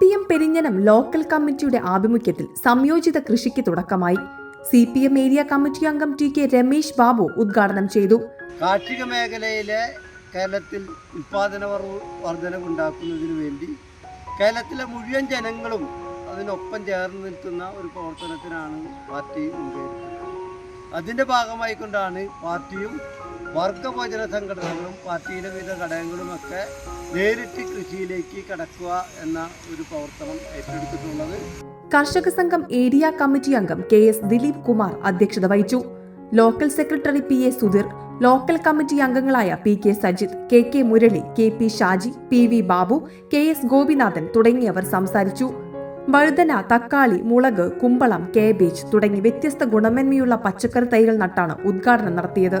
Perinjanam local കമ്മിറ്റിയുടെ ആഭിമുഖ്യത്തിൽ സംയോജിത കൃഷിക്ക് തുടക്കമായി. C P M area committee അംഗം ടി കെ രമേശ് ബാബു ഉദ്ഘാടനം ചെയ്തു. കാർഷിക മേഖലയിലെ കേരളത്തിൽ ഉൽപാദന വർധന വർധനവുണ്ടാക്കുന്നതിന് വേണ്ടി കേരളത്തിലെ മുഴുവൻ ജനങ്ങളും അതിനൊപ്പം ചേർന്ന് നിൽക്കുന്ന ഒരു പ്രവർത്തനത്തിനാണ് പാർട്ടി അതിന്റെ അതിന്റെ ഭാഗമായിക്കൊണ്ടാണ് പാർട്ടിയും വർഗഭോജന സംഘടനകളും പാർട്ടിയിലെ വിവിധ ഘടകങ്ങളുമൊക്കെ നേരിട്ട് കൃഷിയിലേക്ക് കടക്കുക എന്ന ഒരു പ്രവർത്തനം ഏറ്റെടുത്തിട്ടുള്ളത്. കർഷക സംഘം ഏരിയ കമ്മിറ്റി അംഗം കെ എസ് ദിലീപ് കുമാർ അധ്യക്ഷത വഹിച്ചു. Local secretary P A Sudheer local committee അംഗങ്ങളായ P K Sajith K K Murali K P Shaji P V Babu K S Gopinathan തുടങ്ങിയവർ സംസാരിച്ചു. വഴുതന തക്കാളി മുളക് കുമ്പളം കേബേജ് തുടങ്ങി വ്യത്യസ്ത ഗുണമേന്മയുള്ള പച്ചക്കറി തൈകൾ നട്ടാണ് ഉദ്ഘാടനം നടത്തിയത്.